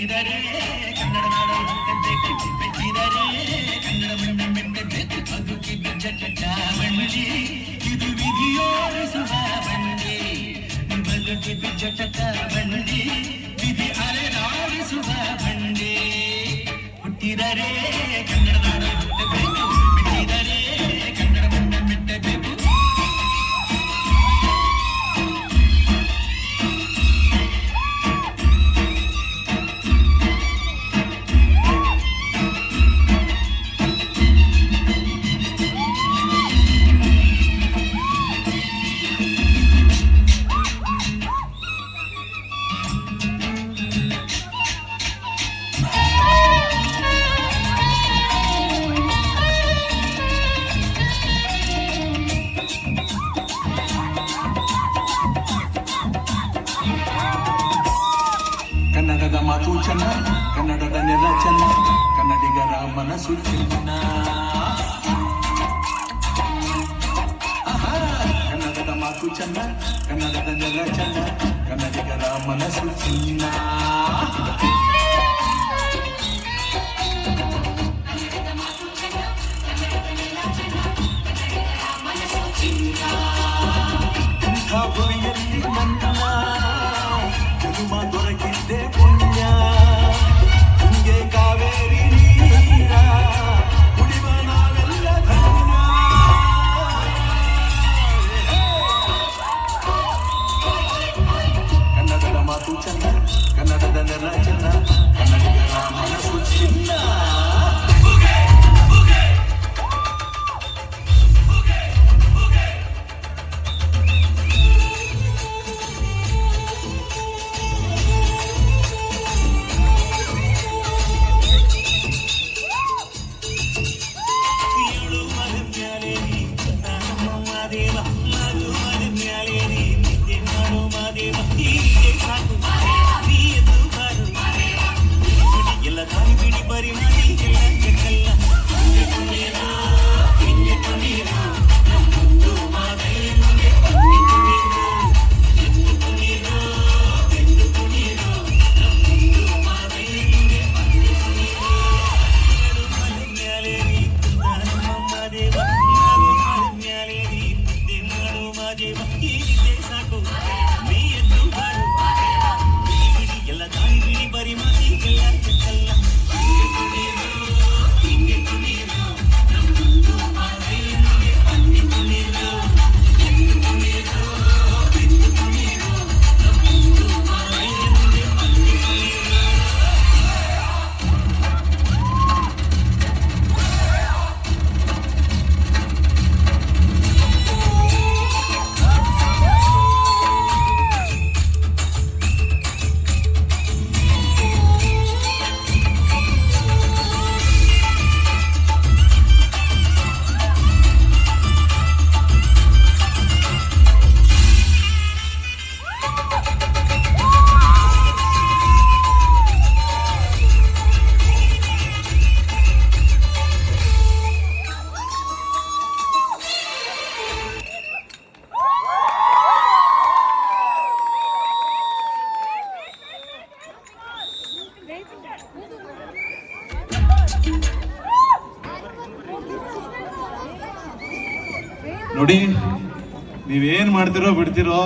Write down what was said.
ಮೆಚ್ಚಿದರೆ ಕನ್ನಡ ನಾಡು ಮೆಚ್ಚಿದರೆ ಕನ್ನಡ ಮಣ್ಣ ಮೆಟ್ಟದೆ ಬದುಕಿದ ಚಟ ಬಂಡಿ ಇದು ವಿಧಿಯೋರಿಸುವ ಬಂಡಿ ಬದುಕಿದ ಚಟ ಬಂಡಿ ವಿಧಿ ಅರೆ ನಾಡಿಸುವ ಬಂಡಿ ಹುಟ್ಟಿದರೆ ರಚನ ಕನ್ನಡದ ನೆಲಚನ ಕನ್ನಡಿಗರ ಮನಸ್ಸು ಚಿನ್ನ ಕನ್ನಡದ ಮಾತು ಚನ್ನ ಕನ್ನಡದ ನೆಲಚನ ಕನ್ನಡಿಗರ ಮನಸ್ಸು ಚಿನ್ನ మాకు చంద కన్నడద నెల చంద కన్నడిగ చిన్న ನೋಡಿ ನೀವೇನು ಮಾಡ್ತಿರೋ ಬಿಡ್ತಿರೋ